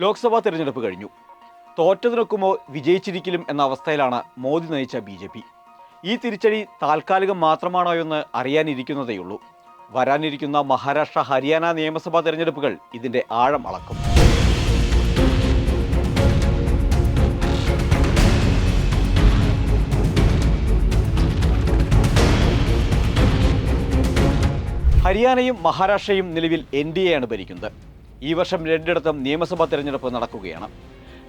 ലോക്സഭാ തെരഞ്ഞെടുപ്പ് കഴിഞ്ഞു. തോറ്റതിനൊക്കുമോ വിജയിച്ചിരിക്കലും എന്ന അവസ്ഥയിലാണ് മോദി നയിച്ച ബി ജെ പി. ഈ തിരിച്ചടി താൽക്കാലികം മാത്രമാണോ എന്ന് അറിയാനിരിക്കുന്നതേയുള്ളൂ. വരാനിരിക്കുന്ന മഹാരാഷ്ട്ര ഹരിയാന നിയമസഭാ തെരഞ്ഞെടുപ്പുകൾ ഇതിന്റെ ആഴം അളക്കും. ഹരിയാനയും മഹാരാഷ്ട്രയും നിലവിൽ എൻ ഡി എയാണ് ഭരിക്കുന്നത്. ഈ വർഷം രണ്ടിടത്തും നിയമസഭാ തെരഞ്ഞെടുപ്പ് നടക്കുകയാണ്.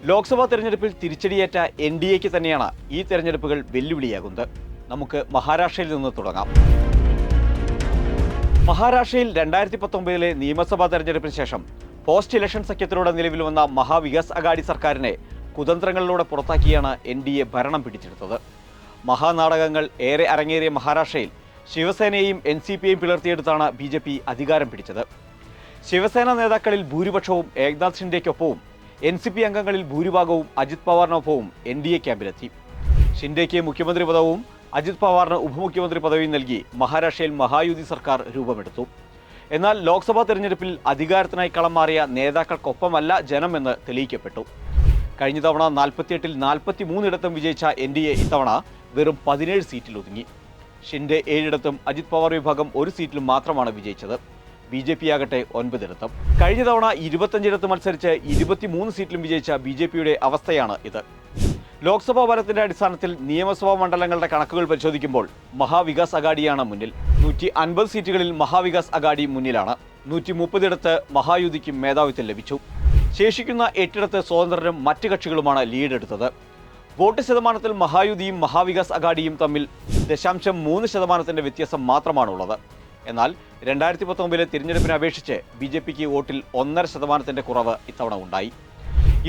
ലോക്സഭാ തെരഞ്ഞെടുപ്പിൽ തിരിച്ചടിയേറ്റ എൻ ഡി എക്ക് തന്നെയാണ് ഈ തെരഞ്ഞെടുപ്പുകൾ വെല്ലുവിളിയാകുന്നത്. നമുക്ക് മഹാരാഷ്ട്രയിൽ നിന്ന് തുടങ്ങാം. മഹാരാഷ്ട്രയിൽ രണ്ടായിരത്തി പത്തൊമ്പതിലെ നിയമസഭാ തെരഞ്ഞെടുപ്പിന് ശേഷം പോസ്റ്റ് ഇലക്ഷൻ സഖ്യത്തിലൂടെ നിലവിൽ വന്ന മഹാവികാസ് അഗാഡി സർക്കാരിനെ കുതന്ത്രങ്ങളിലൂടെ പുറത്താക്കിയാണ് എൻ ഡി എ ഭരണം പിടിച്ചെടുത്തത്. മഹാനാടകങ്ങൾ ഏറെ അരങ്ങേറിയ മഹാരാഷ്ട്രയിൽ ശിവസേനയെയും എൻ സി പിയെയും പിളർത്തിയെടുത്താണ് ബി ജെ പി അധികാരം പിടിച്ചത്. ശിവസേന നേതാക്കളിൽ ഭൂരിപക്ഷവും ഏക്നാഥ് ഷിൻഡെയ്ക്കൊപ്പവും എൻ സി പി അംഗങ്ങളിൽ ഭൂരിഭാഗവും അജിത് പവാറിനൊപ്പവും എൻ ഡി എ ക്യാമ്പിലെത്തി. ഷിൻഡെയ്ക്ക് മുഖ്യമന്ത്രി പദവും അജിത് പവാറിന് ഉപമുഖ്യമന്ത്രി പദവിയും നൽകി മഹാരാഷ്ട്രയിൽ മഹായുതി സർക്കാർ രൂപമെടുത്തു. എന്നാൽ ലോക്സഭാ തെരഞ്ഞെടുപ്പിൽ അധികാരത്തിനായി കളം മാറിയ നേതാക്കൾക്കൊപ്പമല്ല ജനമെന്ന് തെളിയിക്കപ്പെട്ടു. കഴിഞ്ഞ തവണ നാൽപ്പത്തിയെട്ടിൽ നാൽപ്പത്തി മൂന്നിടത്തും വിജയിച്ച എൻ ഡി എ ഇത്തവണ വെറും പതിനേഴ് സീറ്റിൽ ഒതുങ്ങി ഷിൻഡെ ഏഴിടത്തും അജിത് പവാർ വിഭാഗം ഒരു സീറ്റിലും മാത്രമാണ് വിജയിച്ചത്. ബി ജെ പി ആകട്ടെ ഒൻപതിടത്തും കഴിഞ്ഞ തവണ ഇരുപത്തഞ്ചിടത്ത് മത്സരിച്ച് ഇരുപത്തിമൂന്ന് സീറ്റിലും വിജയിച്ച ബി ജെ പിയുടെ അവസ്ഥയാണ് ഇത്. ലോക്സഭാ ഫലത്തിന്റെ അടിസ്ഥാനത്തിൽ നിയമസഭാ മണ്ഡലങ്ങളുടെ കണക്കുകൾ പരിശോധിക്കുമ്പോൾ മഹാവികാസ് അഗാഡിയാണ് മുന്നിൽ. നൂറ്റി അൻപത് സീറ്റുകളിൽ മഹാവികാസ് അഗാഡി മുന്നിലാണ്. നൂറ്റി മുപ്പതിടത്ത് മഹായുതിക്കും മേധാവിത്വം ലഭിച്ചു. ശേഷിക്കുന്ന എട്ടിടത്ത് സ്വതന്ത്രരും മറ്റ് കക്ഷികളുമാണ് ലീഡെടുത്തത്. വോട്ട് ശതമാനത്തിൽ മഹായുതിയും മഹാവികാസ് അഗാഡിയും തമ്മിൽ ദശാംശം മൂന്ന് ശതമാനത്തിന്റെ വ്യത്യാസം മാത്രമാണുള്ളത്. എന്നാൽ രണ്ടായിരത്തി പത്തൊമ്പതിലെ തിരഞ്ഞെടുപ്പിനെ അപേക്ഷിച്ച് ബി ജെ പിക്ക് വോട്ടിൽ ഒന്നര ശതമാനത്തിന്റെ കുറവ് ഇത്തവണ ഉണ്ടായി.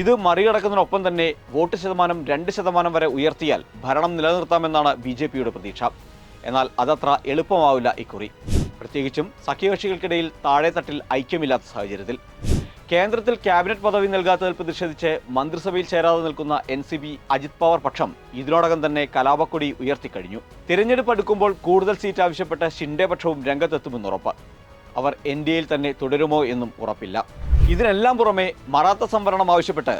ഇത് മറികടക്കുന്നതിനൊപ്പം തന്നെ വോട്ട് ശതമാനം രണ്ട് ശതമാനം വരെ ഉയർത്തിയാൽ ഭരണം നിലനിർത്താമെന്നാണ് ബി ജെ പിയുടെ പ്രതീക്ഷ. എന്നാൽ അതത്ര എളുപ്പമാവില്ല ഇക്കുറി. പ്രത്യേകിച്ചും സഖ്യകക്ഷികൾക്കിടയിൽ താഴെത്തട്ടിൽ ഐക്യമില്ലാത്ത സാഹചര്യത്തിൽ. കേന്ദ്രത്തിൽ ക്യാബിനറ്റ് പദവി നൽകാത്തതിൽ പ്രതിഷേധിച്ച് മന്ത്രിസഭയിൽ ചേരാതെ നിൽക്കുന്ന N C B Ajit Pawar പക്ഷം ഇതിനോടകം തന്നെ കലാപക്കൊടി ഉയർത്തിക്കഴിഞ്ഞു. തിരഞ്ഞെടുപ്പ് അടുക്കുമ്പോൾ കൂടുതൽ സീറ്റ് ആവശ്യപ്പെട്ട ഷിൻഡെ പക്ഷവും രംഗത്തെത്തുമെന്ന് ഉറപ്പ്. അവർ എൻ ഡി എയിൽ തന്നെ തുടരുമോ എന്നും ഉറപ്പില്ല. ഇതിനെല്ലാം പുറമെ മറാത്ത സംവരണം ആവശ്യപ്പെട്ട്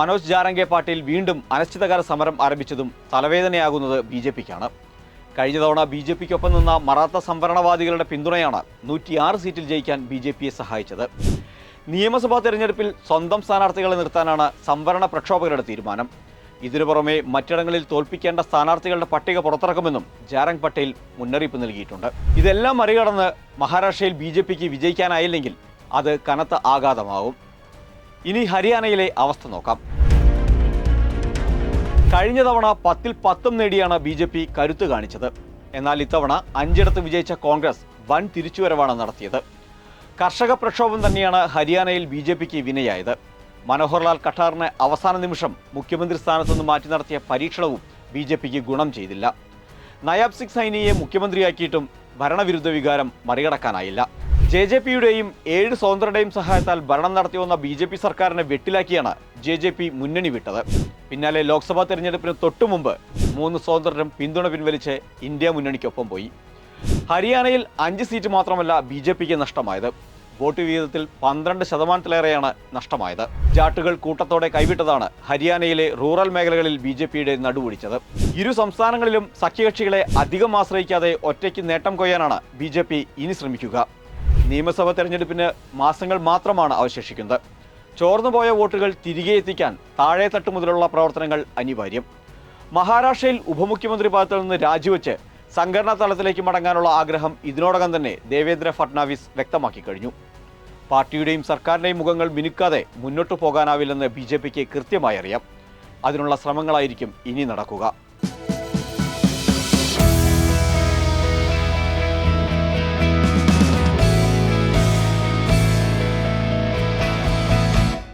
മനോജ് ജാരംഗെ പാട്ടീൽ വീണ്ടും അനിശ്ചിതകാല സമരം ആരംഭിച്ചതും തലവേദനയാകുന്നത് ബി ജെ പിക്കാണ്. കഴിഞ്ഞ തവണ ബി ജെ പിക്കൊപ്പം നിന്ന മറാത്ത സംവരണവാദികളുടെ പിന്തുണയാണ് നൂറ്റിയാറ് സീറ്റിൽ ജയിക്കാൻ ബി ജെ പിയെ സഹായിച്ചത്. നിയമസഭാ തെരഞ്ഞെടുപ്പിൽ സ്വന്തം സ്ഥാനാർത്ഥികളെ നിർത്താനാണ് സംവരണ പ്രക്ഷോഭകരുടെ തീരുമാനം. ഇതിനു പുറമെ മറ്റിടങ്ങളിൽ തോൽപ്പിക്കേണ്ട സ്ഥാനാർത്ഥികളുടെ പട്ടിക പുറത്തിറക്കുമെന്നും ജാരംഗ് പട്ടേൽ മുന്നറിയിപ്പ് നൽകിയിട്ടുണ്ട്. ഇതെല്ലാം മറികടന്ന് മഹാരാഷ്ട്രയിൽ ബി ജെ പിക്ക് വിജയിക്കാനായില്ലെങ്കിൽ അത് കനത്ത ആഘാതമാവും ഇനി ഹരിയാനയിലെ അവസ്ഥ നോക്കാം. കഴിഞ്ഞ തവണ പത്തിൽ പത്തും നേടിയാണ് ബി ജെ പി കരുത്ത് കാണിച്ചത്. എന്നാൽ ഇത്തവണ അഞ്ചിടത്ത് വിജയിച്ച കോൺഗ്രസ് വൻ തിരിച്ചുവരവാണ് നടത്തിയത്. കർഷക പ്രക്ഷോഭം തന്നെയാണ് ഹരിയാനയിൽ ബി ജെ പിക്ക് വിനയായത്. മനോഹർലാൽ ഖട്ടാറിനെ അവസാന നിമിഷം മുഖ്യമന്ത്രി സ്ഥാനത്തു നിന്ന് മാറ്റി നടത്തിയ പരീക്ഷണവും ബി ജെ പിക്ക് ഗുണം ചെയ്തില്ല. നയാബ് സിംഗ് സൈനിയെ മുഖ്യമന്ത്രിയാക്കിയിട്ടും ഭരണവിരുദ്ധ വികാരം മറികടക്കാനായില്ല. ജെ ജെ പിയുടെയും ഏഴ് സ്വതന്ത്രരുടെയും സഹായത്താൽ ഭരണം നടത്തി വന്ന ബി ജെ പി സർക്കാരിനെ വെട്ടിലാക്കിയാണ് ജെ ജെ പി മുന്നണി വിട്ടത്. പിന്നാലെ ലോക്സഭാ തെരഞ്ഞെടുപ്പിന് തൊട്ടുമുമ്പ് മൂന്ന് സ്വതന്ത്രരും പിന്തുണ പിൻവലിച്ച് ഇന്ത്യ മുന്നണിക്കൊപ്പം പോയി. ഹരിയാനയിൽ അഞ്ച് സീറ്റ് മാത്രമല്ല ബി ജെ പിക്ക് നഷ്ടമായത്. വോട്ട് വിഹിതത്തിൽ പന്ത്രണ്ട് ശതമാനത്തിലേറെയാണ് നഷ്ടമായത്. ജാട്ടുകൾ കൂട്ടത്തോടെ കൈവിട്ടതാണ് ഹരിയാനയിലെ റൂറൽ മേഖലകളിൽ ബി ജെ പിയുടെ നടുപൊടിച്ചത് ഇരു സംസ്ഥാനങ്ങളിലും സഖ്യകക്ഷികളെ അധികം ആശ്രയിക്കാതെ ഒറ്റയ്ക്ക് നേട്ടം കൊയ്യാനാണ് ബി ജെ പി ഇനി ശ്രമിക്കുക. നിയമസഭാ തെരഞ്ഞെടുപ്പിന് മാസങ്ങൾ മാത്രമാണ് അവശേഷിക്കുന്നത്. ചോർന്നുപോയ വോട്ടുകൾ തിരികെ എത്തിക്കാൻ താഴെത്തട്ട് മുതലുള്ള പ്രവർത്തനങ്ങൾ അനിവാര്യം. മഹാരാഷ്ട്രയിൽ ഉപമുഖ്യമന്ത്രി പദത്തിൽ നിന്ന് രാജിവെച്ച് സംഘടനാ തലത്തിലേക്ക് മടങ്ങാനുള്ള ആഗ്രഹം ഇതിനോടകം തന്നെ ദേവേന്ദ്ര ഫട്നാവിസ് വ്യക്തമാക്കി കഴിഞ്ഞു. പാർട്ടിയുടെയും സർക്കാരിന്റെയും മുഖങ്ങൾ മിനുക്കാതെ മുന്നോട്ടു പോകാനാവില്ലെന്ന് ബി ജെ പിക്ക് കൃത്യമായി അറിയാം. അതിനുള്ള ശ്രമങ്ങളായിരിക്കും ഇനി നടക്കുക.